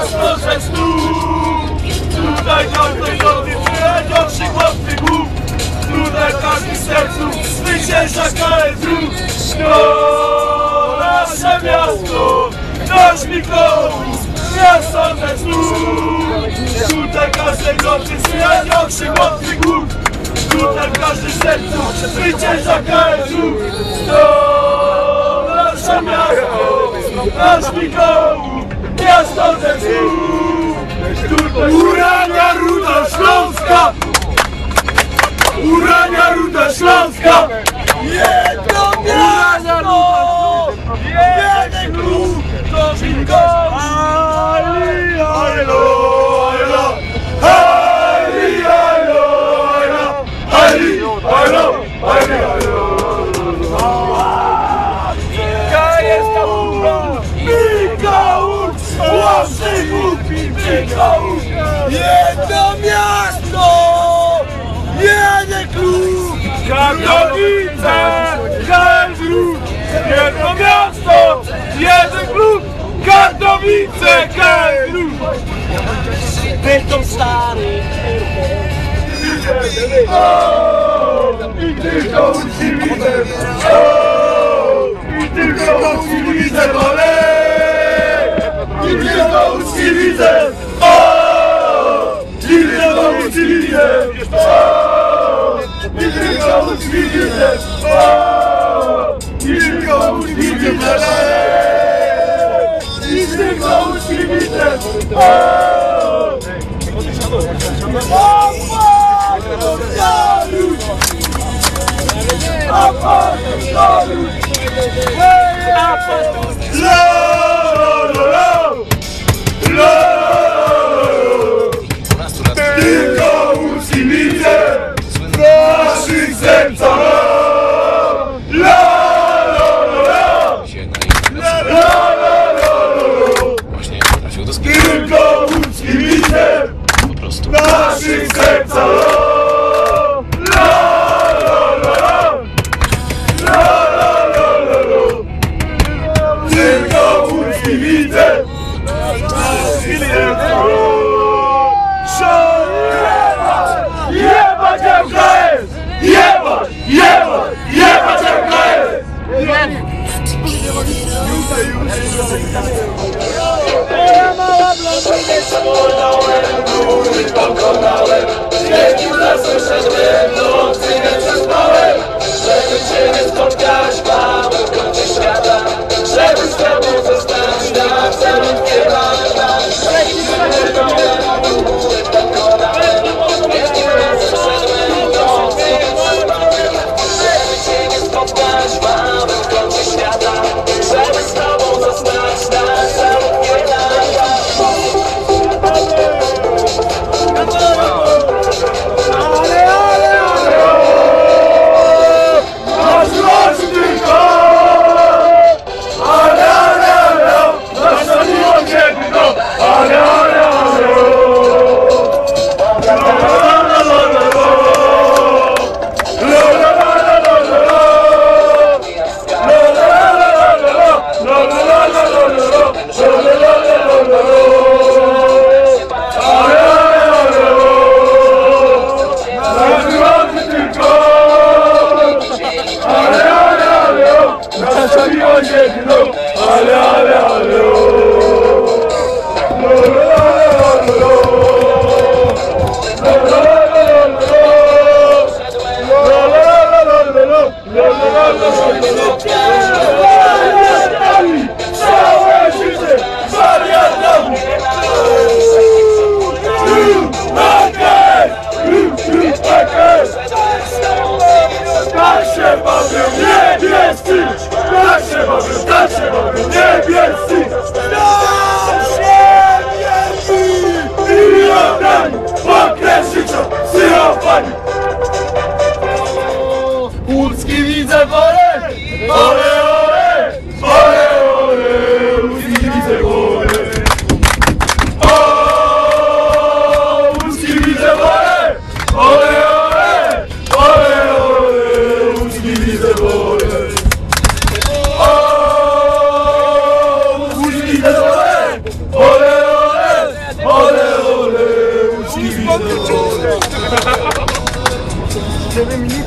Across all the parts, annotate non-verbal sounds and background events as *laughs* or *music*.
miasto ze snów Tutaj każdy nowy najgorszy chłopcy głów. Tutaj każdy sercu zwycięża KSU To nasze miasto, nasz Mikołaj. Miasto ze snów Tutaj każdy nowy najgorszy chłopcy głów. Tutaj każdy sercu zwycięża KSU To nasze miasto, nasz Mikołaj Mikołaj! Jedno miasto! Jeden klub! Katowice! KSW! Jedno miasto! Jeden klub! Katowice! KSW! Bytom stary O! I tylko uczci widzę! O! I tylko uczci widzę, bolej! I tylko uczci widzę! O! I tylko uczci widzę! O! I tylko uczci widzę! O! I tylko uczci widzę! I tylko she sings alone. La la la la, la la la la la. MKS! Pokonałem, lasem szedłem, nocy nie przespałem Żeby cię nie spotkać,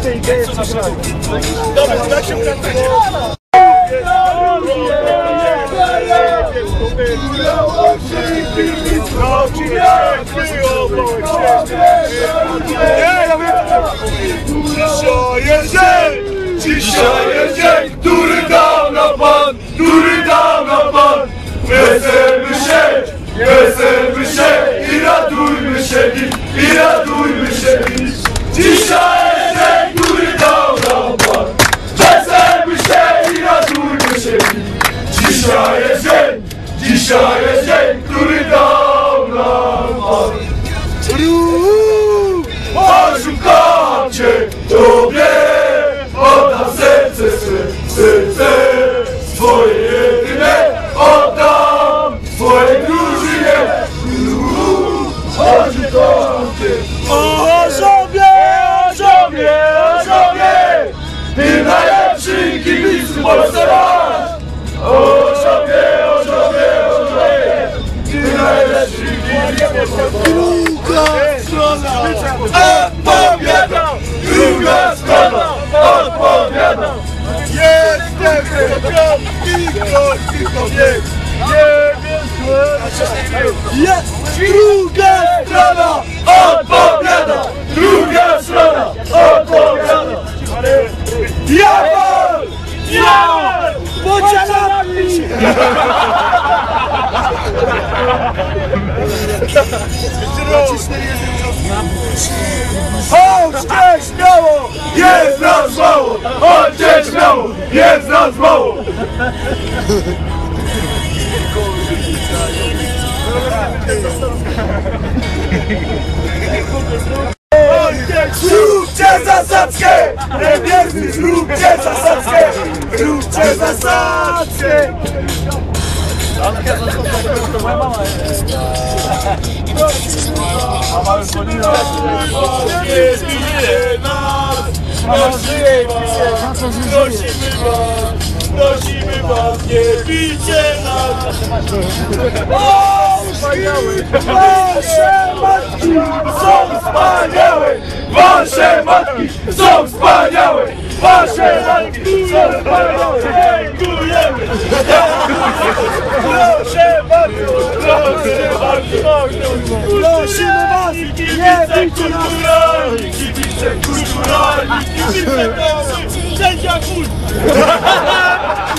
te idee przyszły. Dobra, tak się. Dzisiaj jest dzień! Dzisiaj jest dzień, dzisiaj jest dzień, tylko nie, wiem, Jest druga strona! Odpowiada, druga strona odpowiada. Ja wam! Ja! Podzielamy! Chodźcie śmiało! Jest nas mało, chodźcie śmiało, jest nas mało. Zróbcie zasadzkę! Niewierny, zróbcie zasadzkę! Zróbcie zasadzkę! Nie bije nas, prosimy was, prosimy was, prosimy was, nie bijcie nas. Wasze matki Są wspaniałe, wasze matki są wspaniałe, wasze matki są wspaniałe. Dziękujemy. Proszę bardzo! Proszę bardzo, Prosimy was! Nie bijcie nas! kulturalni, kibice kulturalni, kibice klasy, sędzia kul. *laughs*